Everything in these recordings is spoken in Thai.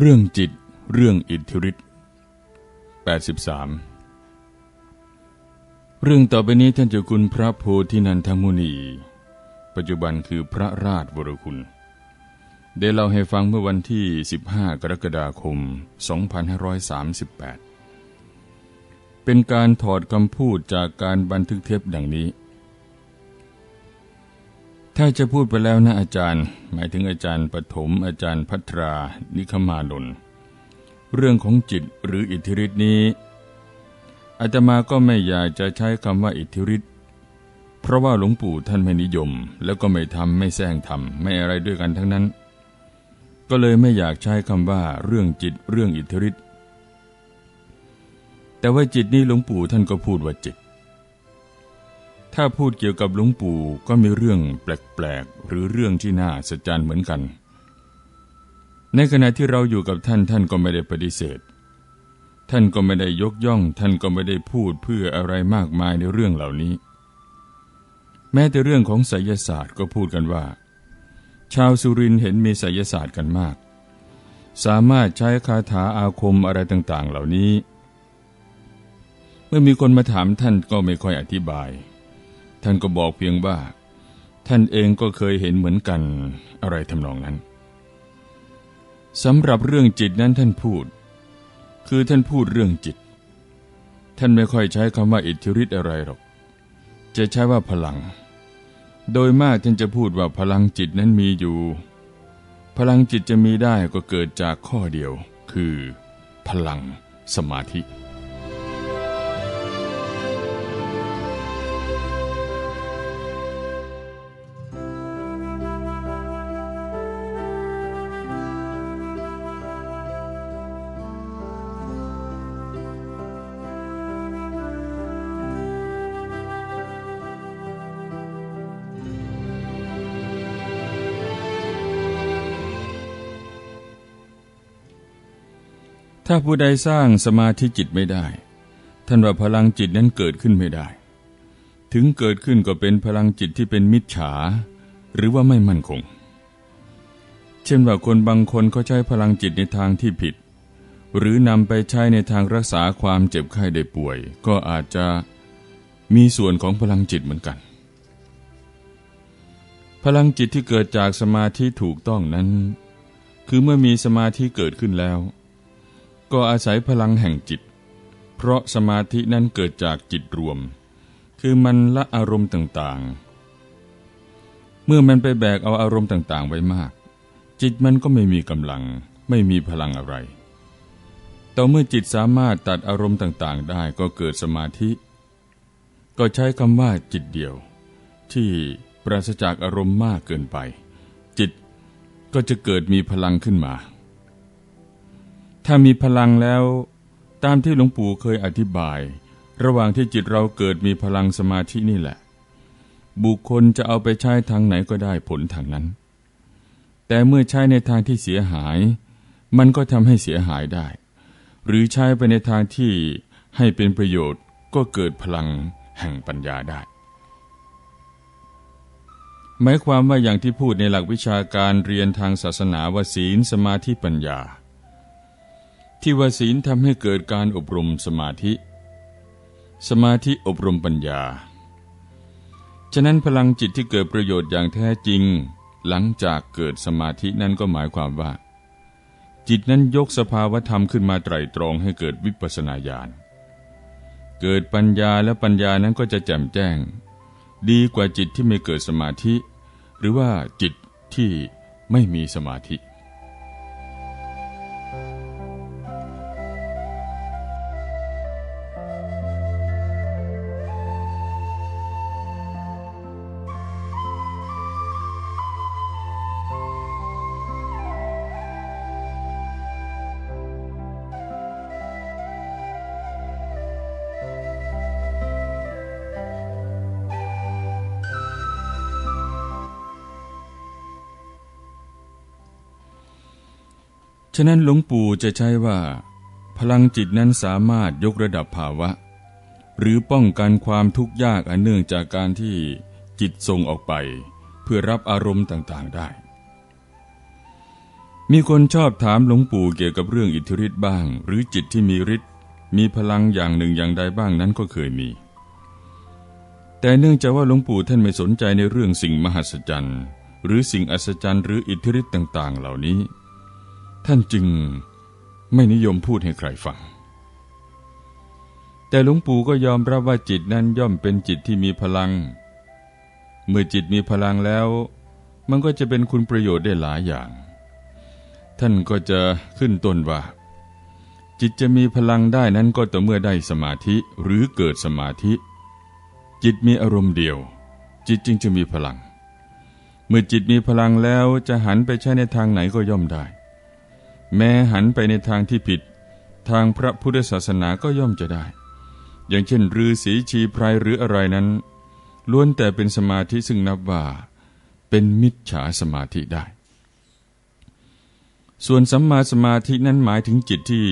เรื่องจิตเรื่องอิทธิฤทธิ์83 เรื่องต่อไปนี้ท่านเจ้าคุณพระโพธินันทมุนี ปัจจุบันคือพระราชวรคุณ ได้เล่าให้ฟังเมื่อวันที่ 15 กรกฎาคม 2538 เป็นการถอดคำพูดจากการบันทึกเทปดังนี้ ถ้าจะพูดไปแล้วนะอาจารย์ หมายถึงอาจารย์ปฐมอาจารย์พัทรา นิคมานนเรื่องของจิตหรืออิทธิฤทธินี้อาตมาก็ไม่อยากจะใช้คำว่าอิทธิฤทธิ์เพราะว่าหลวงปู่ท่านไม่นิยม แล้วก็ไม่ทำไม่แซงทำไม่อะไรด้วยกันทั้งนั้น ก็เลยไม่อยากใช้คำว่าเรื่องจิตเรื่องอิทธิฤทธิ์แต่ว่าจิตนี้หลวงปู่ท่านก็พูดว่าจิต ถ้าพูดเกี่ยวกับหลวงปู่ก็มีเรื่องแปลกๆ หรือเรื่องที่น่าสะใจเหมือนกัน ในขณะที่เราอยู่กับท่านท่านก็ไม่ได้ปฏิเสธ ท่านก็ไม่ได้ยกย่อง ท่านก็ไม่ได้พูดเพื่ออะไรมากมายในเรื่องเหล่านี้ แม้แต่เรื่องของไสยศาสตร์ก็พูดกันว่า ชาวสุรินเห็นมีไสยศาสตร์กันมาก สามารถใช้คาถาอาคมอะไรต่างๆ เหล่านี้ เมื่อมีคนมาถามท่านก็ไม่ค่อยอธิบาย ท่านก็บอกเพียงว่า ท่านเองก็เคยเห็นเหมือนกันอะไรทำนองนั้นสำหรับเรื่องจิตนั้นท่านพูด คือท่านพูดเรื่องจิต ท่านไม่ค่อยใช้คำว่าอิทธิฤทธิ์อะไรหรอก จะใช้ว่าพลัง โดยมากท่านจะพูดว่าพลังจิตนั้นมีอยู่ พลังจิตจะมีได้ก็เกิดจากข้อเดียว คือ พลังสมาธิ ถ้าผู้ใดสร้างสมาธิจิตไม่ได้ ท่านว่าพลังจิตนั้นเกิดขึ้นไม่ได้ ถึงเกิดขึ้นก็เป็นพลังจิตที่เป็นมิจฉา หรือว่าไม่มั่นคง เช่นว่าคนบางคนเขาใช้พลังจิตในทางที่ผิด หรือนำไปใช้ในทางรักษาความเจ็บไข้ได้ป่วย ก็อาจจะมีส่วนของพลังจิตเหมือนกัน พลังจิตที่เกิดจากสมาธิถูกต้องนั้น คือเมื่อมีสมาธิเกิดขึ้นแล้ว ก็อาศัยพลังแห่งจิต เพราะสมาธินั้นเกิดจากจิตรวม คือมันละอารมณ์ต่างๆ เมื่อมันไปแบกเอาอารมณ์ต่างๆ ไว้มาก จิตมันก็ไม่มีกำลัง ไม่มีพลังอะไร ต่อเมื่อจิตสามารถตัดอารมณ์ต่างๆ ได้ก็เกิดสมาธิ ก็ใช้คำว่าจิตเดียว ที่ปราศจากอารมณ์มากเกินไป จิตก็จะเกิดมีพลังขึ้นมา ถ้ามีพลังแล้ว ตามที่หลวงปู่เคยอธิบาย ระหว่างที่จิตเราเกิดมีพลังสมาธินี่แหละ บุคคลจะเอาไปใช้ทางไหนก็ได้ผลทางนั้น แต่เมื่อใช้ในทางที่เสียหาย มันก็ทำให้เสียหายได้ หรือใช้ไปในทางที่ให้เป็นประโยชน์ก็เกิดพลังแห่งปัญญาได้หมายความว่าอย่างที่พูดในหลักวิชาการเรียนทางศาสนาว่าศีลสมาธิปัญญา ที่ว่าศีลทำให้เกิดการอบรมสมาธิ สมาธิอบรมปัญญา ฉะนั้นพลังจิตที่เกิดประโยชน์อย่างแท้จริง หลังจากเกิดสมาธินั้นก็หมายความว่า จิตนั้นยกสภาวธรรมขึ้นมาไตรตรองให้เกิดวิปัสสนาญาณเกิดปัญญาและปัญญานั้นก็จะแจ่มแจ้ง ดีกว่าจิตที่ไม่เกิดสมาธิ หรือว่าจิตที่ไม่มีสมาธิ ฉะนั้นหลวงปู่จะใช้ว่า พลังจิตนั้นสามารถยกระดับภาวะ หรือป้องกันความทุกข์ยากอันเนื่องจากการที่จิตส่งออกไป เพื่อรับอารมณ์ต่างๆได้ มีคนชอบถามหลวงปู่เกี่ยวกับเรื่องอิทธิฤทธิ์บ้าง หรือจิตที่มีฤทธิ์มีพลังอย่างหนึ่งอย่างใดบ้างนั้นก็เคยมี แต่เนื่องจากว่าหลวงปู่ท่านไม่สนใจในเรื่องสิ่งมหัศจรรย์ หรือสิ่งอัศจรรย์หรืออิทธิฤทธิ์ต่าง ๆ เหล่านี้ ท่านจึงไม่นิยมพูดให้ใครฟัง แต่หลวงปู่ก็ยอมรับว่าจิตนั้นย่อมเป็นจิตที่มีพลัง เมื่อจิตมีพลังแล้ว มันก็จะเป็นคุณประโยชน์ได้หลายอย่าง ท่านก็จะขึ้นต้นว่า จิตจะมีพลังได้นั้นก็ต่อเมื่อได้สมาธิหรือเกิดสมาธิ จิตมีอารมณ์เดียว จิตจึงจะมีพลัง เมื่อจิตมีพลังแล้วจะหันไปใช้ในทางไหนก็ย่อมได้ แม้หันไปในทางที่ผิด ทางพระพุทธศาสนาก็ย่อมจะได้ อย่างเช่นฤาษีชีไพรหรืออะไรนั้นล้วนแต่เป็นสมาธิซึ่งนับว่า เป็นมิจฉาสมาธิได้ ส่วนสัมมาสมาธินั้นหมายถึงจิตที่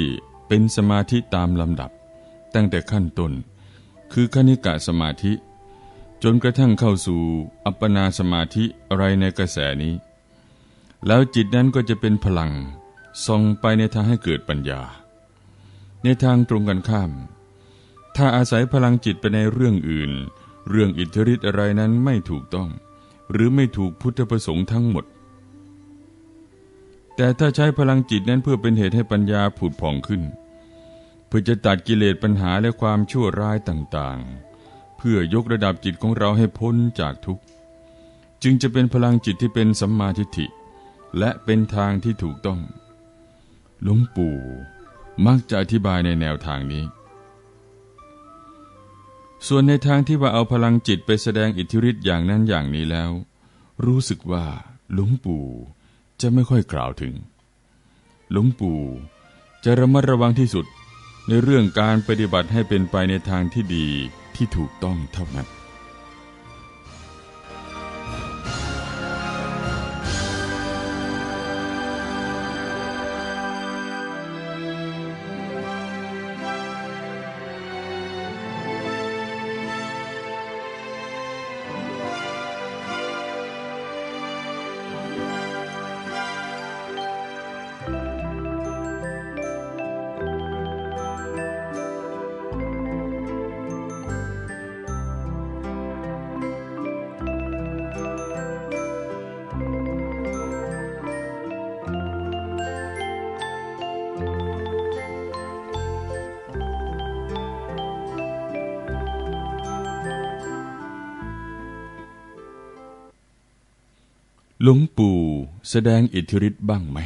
เป็นสมาธิตามลำดับ ตั้งแต่ขั้นต้นคือคณิกะสมาธิ จนกระทั่งเข้าสู่อัปปนาสมาธิอะไรในกระแสนี้ แล้วจิตนั้นก็จะเป็นพลัง ส่งไปในทางให้เกิดปัญญา ในทางตรงกันข้าม ถ้าอาศัยพลังจิตไปในเรื่องอื่น เรื่องอิทธิฤทธิ์อะไรนั้นไม่ถูกต้อง หรือไม่ถูกพุทธประสงค์ทั้งหมด แต่ถ้าใช้พลังจิตนั้นเพื่อเป็นเหตุให้ปัญญาผุดผ่องขึ้น เพื่อจะตัดกิเลสปัญหาและความชั่วร้ายต่างๆ เพื่อยกระดับจิตของเราให้พ้นจากทุกข์จึงจะเป็นพลังจิตที่เป็นสัมมาทิฏฐิและเป็นทางที่ถูกต้อง หลวงปู่มักจะอธิบายในแนวทางนี้ ส่วนในทางที่ว่าเอาพลังจิตไปแสดงอิทธิฤทธิ์อย่างนั้นอย่างนี้แล้ว รู้สึกว่าหลวงปู่จะไม่ค่อยกล่าวถึง หลวงปู่จะระมัดระวังที่สุดในเรื่องการปฏิบัติให้เป็นไปในทางที่ดีที่ถูกต้องเท่านั้น หลวงปู่แสดงอิทธิฤทธิ์บ้างไหม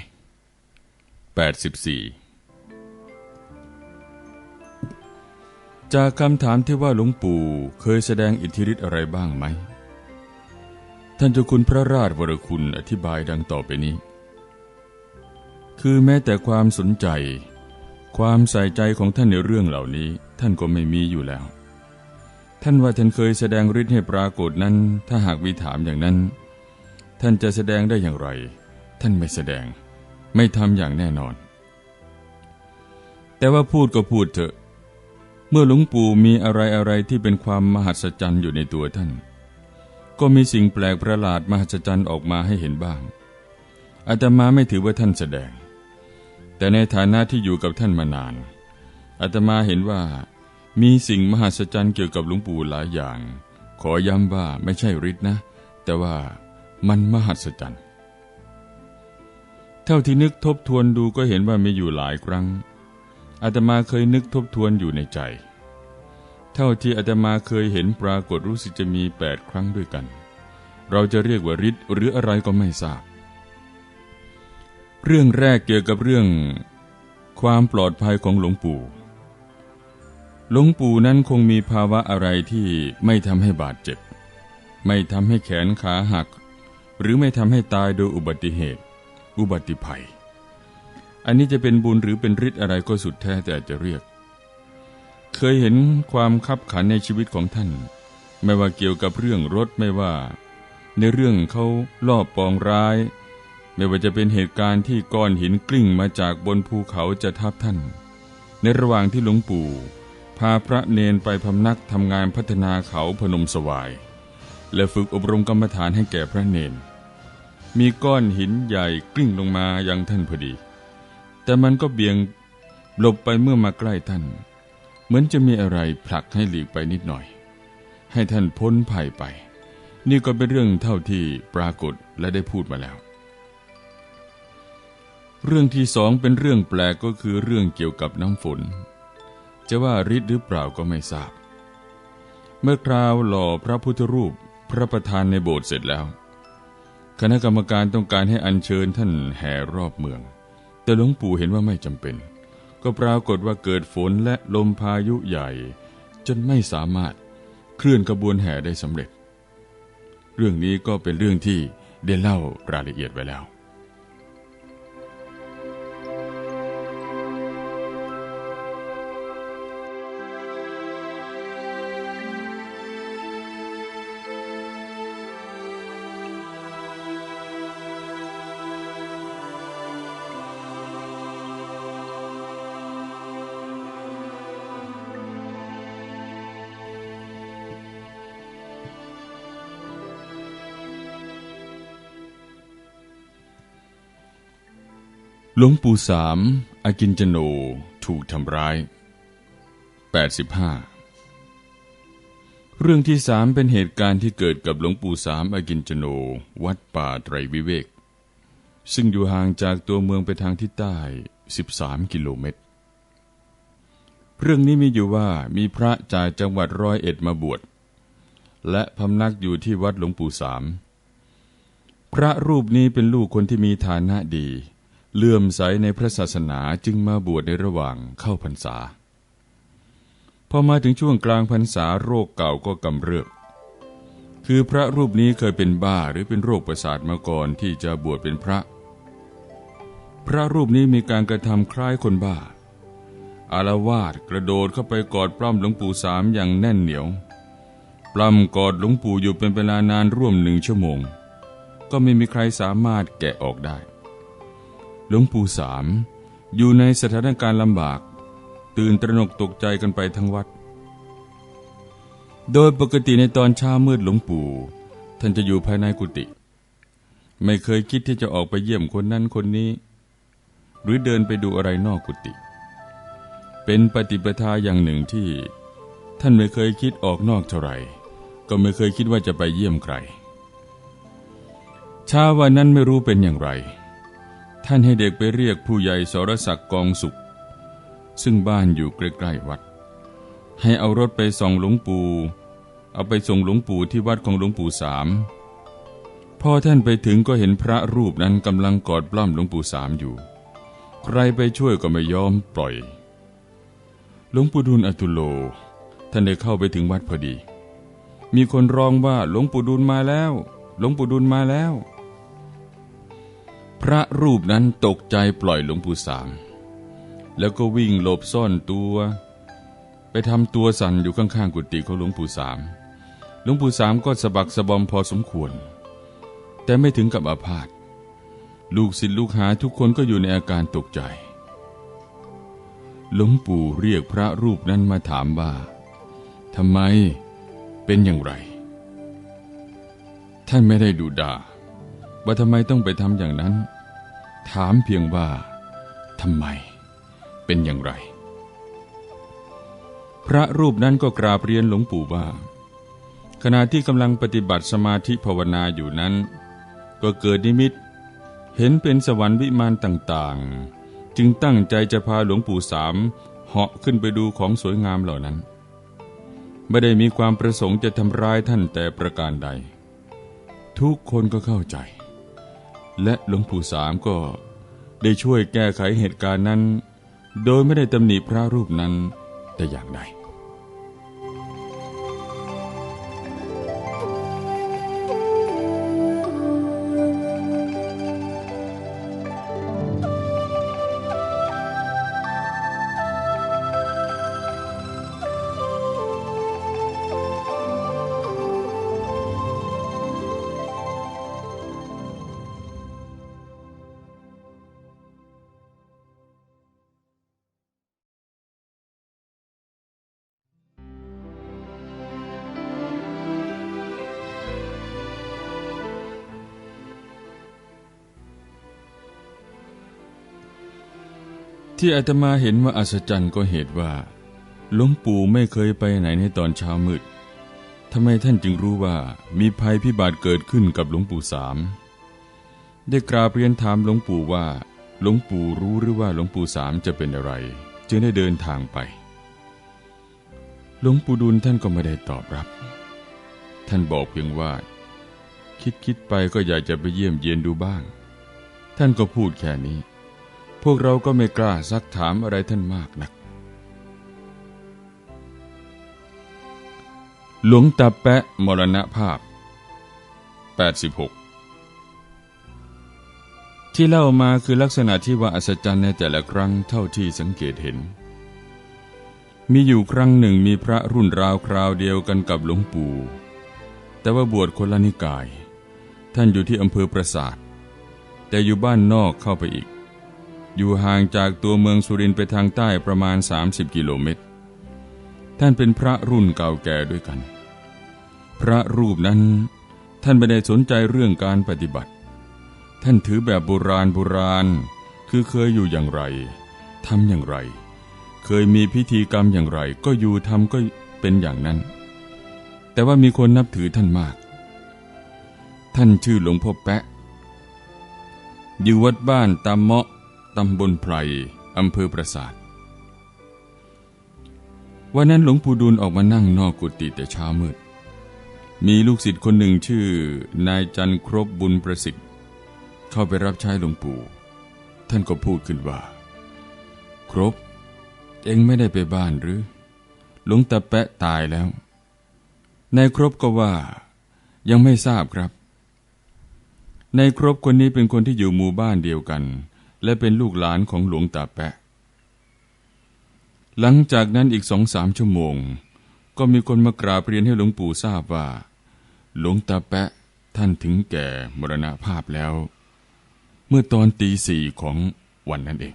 84 จากคำถามที่ว่าหลวงปู่เคยแสดงอิทธิฤทธิ์อะไรบ้างไหม ท่านเจ้าคุณพระราชวรคุณอธิบายดังต่อไปนี้ คือแม้แต่ความสนใจ ความใส่ใจของท่านในเรื่องเหล่านี้ ท่านก็ไม่มีอยู่แล้ว ท่านว่าท่านเคยแสดงฤทธิ์ให้ปรากฏนั้น ถ้าหากวิถามอย่างนั้น ท่านจะแสดงได้อย่างไร ท่านไม่แสดง ไม่ทำอย่างแน่นอน แต่ว่าพูดก็พูดเถอะ เมื่อหลวงปู่มีอะไรอะไรที่เป็นความมหัศจรรย์อยู่ในตัวท่าน ก็มีสิ่งแปลกประหลาดมหัศจรรย์ออกมาให้เห็นบ้าง อาตมาไม่ถือว่าท่านแสดง แต่ในฐานะที่อยู่กับท่านมานาน อาตมาเห็นว่า มีสิ่งมหัศจรรย์เกี่ยวกับหลวงปู่หลายอย่าง ขอย้ำว่าไม่ใช่ฤทธิ์นะ แต่ว่า มันมหัศจรรย์ เท่าที่นึกทบทวนดูก็เห็นว่ามีอยู่หลายครั้ง อาตมาเคยนึกทบทวนอยู่ในใจ เท่าที่อาตมาเคยเห็นปรากฏรู้สึกจะมีแปดครั้งด้วยกัน เราจะเรียกว่าฤทธิ์หรืออะไรก็ไม่ทราบ เรื่องแรกเกี่ยวกับเรื่อง ความปลอดภัยของหลวงปู่ หลวงปู่นั้นคงมีภาวะอะไรที่ไม่ทำให้บาดเจ็บไม่ทำให้แขนขาหัก หรือไม่ทำให้ตายโดยอุบัติเหตุ อุบัติภัย อันนี้จะเป็นบุญหรือเป็นฤทธิ์อะไรก็สุดแท้แต่จะเรียก เคยเห็นความคับขันในชีวิตของท่าน ไม่ว่าเกี่ยวกับเรื่องรถไม่ว่า ในเรื่องเขาลอบปองร้าย ไม่ว่าจะเป็นเหตุการณ์ที่ก้อนหินกลิ้งมาจากบนภูเขาจะทับท่าน ในระหว่างที่หลวงปู่ พาพระเนนไปพำนักทำงานพัฒนาเขาพนมสวาย และฝึกอบรมกรรมฐานให้แก่พระเนน มีก้อนหินใหญ่กลิ้งลงมาอยังท่านพอดี แต่มันก็เบี่ยงหลบไปเมื่อมาใกล้ท่าน เหมือนจะมีอะไรผลักให้หลีกไปนิดหน่อย ให้ท่านพ้นภัยไป นี่ก็เป็นเรื่องเท่าที่ปรากฏและได้พูดมาแล้ว เรื่องที่สองเป็นเรื่องแปลกก็คือเรื่องเกี่ยวกับน้ำฝน จะว่าฤทธิ์หรือเปล่าก็ไม่ทราบ เมื่อคราวหล่อพระพุทธรูปพระประธานในโบสถ์เสร็จแล้ว คณะกรรมการต้องการให้อัญเชิญท่านแห่รอบเมือง แต่หลวงปู่เห็นว่าไม่จำเป็น ก็ปรากฏว่าเกิดฝนและลมพายุใหญ่ จนไม่สามารถเคลื่อนขบวนแห่ได้สำเร็จ เรื่องนี้ก็เป็นเรื่องที่ได้เล่ารายละเอียดไว้แล้ว หลวงปู่สามอากินจโนถูกทำร้าย 85 เรื่องที่สามเป็นเหตุการณ์ที่เกิดกับหลวงปู่สามอากินจโนวัดป่าไตรวิเวก ซึ่งอยู่ห่างจากตัวเมืองไปทางทิศใต้ 13 กิโลเมตร เรื่องนี้มีอยู่ว่ามีพระจากจังหวัดร้อยเอ็ดมาบวช และพำนักอยู่ที่วัดหลวงปู่สาม พระรูปนี้เป็นลูกคนที่มีฐานะดี เลื่อมใสในพระศาสนาจึงมาบวชในระหว่างเข้าพรรษา พอมาถึงช่วงกลางพรรษาโรคเก่าก็กำเริบคือพระรูปนี้เคยเป็นบ้าหรือเป็นโรคประสาทมาก่อนที่จะบวชเป็นพระ พระรูปนี้มีการกระทำคล้ายคนบ้า อารวาสกระโดดเข้าไปกอดปล้ำหลวงปู่สามอย่างแน่นเหนียว ปล้ำกอดหลวงปู่อยู่เป็นเวลานานร่วมหนึ่งชั่วโมง ก็ไม่มีใครสามารถแกะออกได้ หลวงปู่สามอยู่ในสถานการณ์ลำบาก ตื่นตระหนกตกใจกันไปทั้งวัด โดยปกติในตอนเช้ามืดหลวงปู่ ท่านจะอยู่ภายในกุฏิไม่เคยคิดที่จะออกไปเยี่ยมคนนั้นคนนี้ หรือเดินไปดูอะไรนอกกุฏิเป็นปฏิปทาอย่างหนึ่งที่ ท่านไม่เคยคิดออกนอกเท่าไหร่ ก็ไม่เคยคิดว่าจะไปเยี่ยมใครเช้าวันนั้นไม่รู้เป็นอย่างไร ท่านให้เด็กไปเรียกผู้ใหญ่สรศักดิ์กองสุข ซึ่งบ้านอยู่ใกล้ๆวัด ให้เอารถไปส่องหลวงปู่เอาไปส่งหลวงปู่ที่วัดของหลวงปู่สามพอท่านไปถึงก็เห็นพระรูปนั้นกำลังกอดปล้ำหลวงปู่สามอยู่ ใครไปช่วยก็ไม่ยอมปล่อย หลวงปู่ดุลอตุโล ท่านได้เข้าไปถึงวัดพอดี มีคนร้องว่าหลวงปู่ดุลมาแล้ว หลวงปู่ดุลมาแล้ว พระรูปนั้นตกใจปล่อยหลวงปู่สามแล้วก็วิ่งหลบซ่อนตัว ไปทำตัวสั่นอยู่ข้างๆกุฏิของหลวงปู่สามหลวงปู่สามก็สะบักสะบอมพอสมควร แต่ไม่ถึงกับอาพาธลูกศิษย์ลูกหาทุกคนก็อยู่ในอาการตกใจ หลวงปู่เรียกพระรูปนั้นมาถามว่าทำไมเป็นอย่างไร ท่านไม่ได้ดูดา ว่าทำไมต้องไปทำอย่างนั้น ถามเพียงว่าทำไม เป็นอย่างไร พระรูปนั้นก็กราบเรียนหลวงปู่ว่า ขณะที่กำลังปฏิบัติสมาธิภาวนาอยู่นั้น ก็เกิดนิมิต เห็นเป็นสวรรค์วิมานต่างๆ จึงตั้งใจจะพาหลวงปู่สามเหาะขึ้นไปดูของสวยงามเหล่านั้น ไม่ได้มีความประสงค์จะทำร้ายท่านแต่ประการใด ทุกคนก็เข้าใจ และหลวงปู่สามก็ได้ช่วยแก้ไขเหตุการณ์นั้น โดยไม่ได้ตำหนิพระรูปนั้นแต่อย่างใด ที่อาตมาเห็นว่าอัศจรรย์ก็เหตุว่าหลวงปู่ไม่เคยไปไหนในตอนเช้ามืดทำไมท่านจึงรู้ว่ามีภัยพิบัติเกิดขึ้นกับหลวงปู่สาม ได้กราบเรียนถามหลวงปู่ว่า หลวงปู่รู้หรือว่าหลวงปู่สามจะเป็นอะไร จึงได้เดินทางไป หลวงปู่ดุลท่านก็ไม่ได้ตอบรับ ท่านบอกเพียงว่า คิดคิดไปก็อยากจะไปเยี่ยมเยียนดูบ้าง ท่านก็พูดแค่นี้ พวกเราก็ไม่กล้าซักถามอะไรท่านมากนัก หลวงตาแปะมรณภาพ 86 ที่เล่ามาคือลักษณะที่ว่าอัศจรรย์ในแต่ละครั้งเท่าที่สังเกตเห็น มีอยู่ครั้งหนึ่งมีพระรุ่นราวคราวเดียวกันกับหลวงปู่ แต่ว่าบวชคนละนิกาย ท่านอยู่ที่อำเภอปราสาท แต่อยู่บ้านนอกเข้าไปอีก อยู่ห่างจากตัวเมืองสุรินไปทางใต้ประมาณ 30 กิโลเมตร ท่านเป็นพระรุ่นเก่าแก่ด้วยกัน พระรูปนั้นท่านไม่ได้สนใจเรื่องการปฏิบัติ ท่านถือแบบโบราณโบราณ คือเคยอยู่อย่างไรทำอย่างไร เคยมีพิธีกรรมอย่างไร ก็อยู่ทำก็เป็นอย่างนั้น แต่ว่ามีคนนับถือท่านมาก ท่านชื่อหลวงพ่อแปะอยู่วัดบ้านตามเมาะ ตำบลไพรอำเภอปราสาท วันนั้นหลวงปู่ดูลออกมานั่งนอกกุฏิแต่เช้ามืด มีลูกศิษย์คนหนึ่งชื่อ นายจันครบบุญประสิทธิ์ เข้าไปรับใช้หลวงปู่ ท่านก็พูดขึ้นว่า ครบ เองไม่ได้ไปบ้านหรือ หลวงตาแปะตายแล้ว นายครบก็ว่า ยังไม่ทราบครับ นายครบคนนี้เป็นคนที่อยู่หมู่บ้านเดียวกัน และเป็นลูกหลานของหลวงตาแปะ หลังจากนั้นอีกสองสามชั่วโมง ก็มีคนมากราบเรียนให้หลวงปู่ทราบว่า หลวงตาแปะท่านถึงแก่มรณภาพแล้ว เมื่อตอนตีสี่ของวันนั้นเอง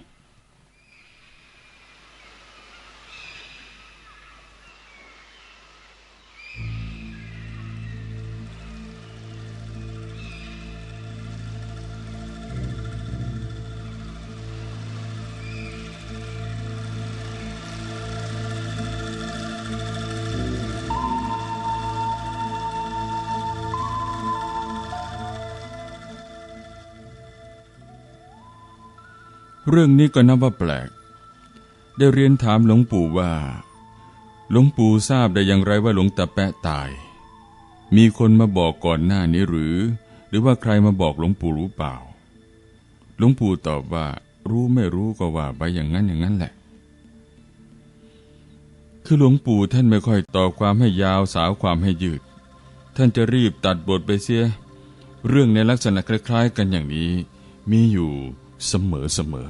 เรื่องนี้ก็นับว่าแปลก ได้เรียนถามหลวงปู่ว่า หลวงปู่ทราบได้อย่างไรว่าหลวงตาแปะตาย มีคนมาบอกก่อนหน้านี้หรือ หรือว่าใครมาบอกหลวงปู่รู้เปล่า หลวงปู่ตอบว่า รู้ไม่รู้ก็ว่าไปอย่างนั้นอย่างนั้นแหละ คือหลวงปู่ท่านไม่ค่อยต่อความให้ยาวสาวความให้ยืด ท่านจะรีบตัดบทไปเสีย เรื่องในลักษณะคล้ายๆ กันอย่างนี้ มีอยู่ เสมอเสมอ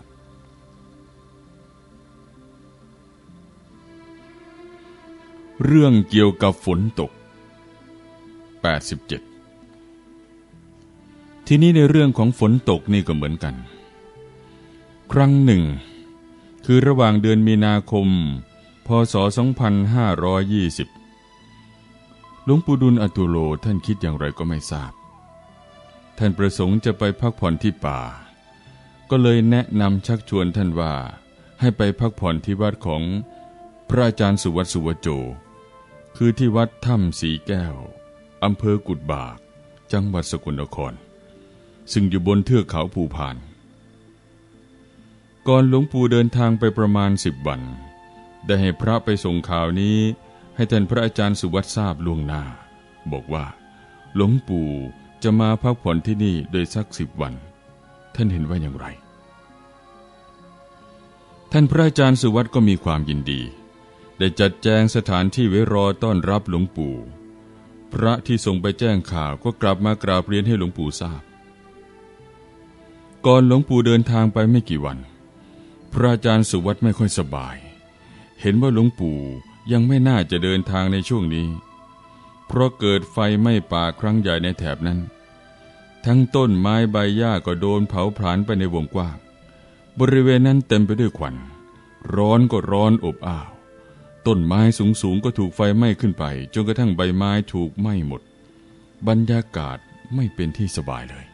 เรื่องเกี่ยวกับฝนตก 87 ทีนี้ในเรื่องของฝนตกนี่ก็เหมือนกัน ครั้งหนึ่ง คือระหว่างเดือนมีนาคม พศ 2520 หลวงปู่ดุลอตุโลท่านคิดอย่างไรก็ไม่ทราบ ท่านประสงค์จะไปพักผ่อนที่ป่า ก็เลยแนะนำชักชวนท่านว่า ให้ไปพักผ่อนที่วัดของพระอาจารย์สุวัตสุวโจ คือที่วัดถ้ำสีแก้วอำเภอกุดบาก จังหวัดสกลนคร ซึ่งอยู่บนเทือกเขาภูพาน ก่อนหลวงปู่เดินทางไปประมาณสิบวัน ได้ให้พระไปส่งข่าวนี้ ให้ท่านพระอาจารย์สุวัตทราบล่วงหน้า บอกว่า หลวงปู่จะมาพักผ่อนที่นี่โดยสักสิบวัน ท่านเห็นว่าอย่างไร ท่านพระอาจารย์สุวัตก็มีความยินดี ได้จัดแจงสถานที่ไว้รอต้อนรับหลวงปู่ พระที่ส่งไปแจ้งข่าวก็กลับมากราบเรียนให้หลวงปู่ทราบ ก่อนหลวงปู่เดินทางไปไม่กี่วัน พระอาจารย์สุวัตไม่ค่อยสบาย เห็นว่าหลวงปู่ยังไม่น่าจะเดินทางในช่วงนี้ เพราะเกิดไฟไหม้ป่าครั้งใหญ่ในแถบนั้น ทั้งต้นไม้ใบหญ้าก็โดนเผาผลาญไปในวงกว้าง บริเวณนั้นเต็มไปด้วยควัน ร้อนก็ร้อนอบอ้าว ต้นไม้สูงสูงๆก็ถูกไฟไหม้ขึ้นไป จนกระทั่งใบไม้ถูกไหม้หมด บรรยากาศไม่เป็นที่สบายเลย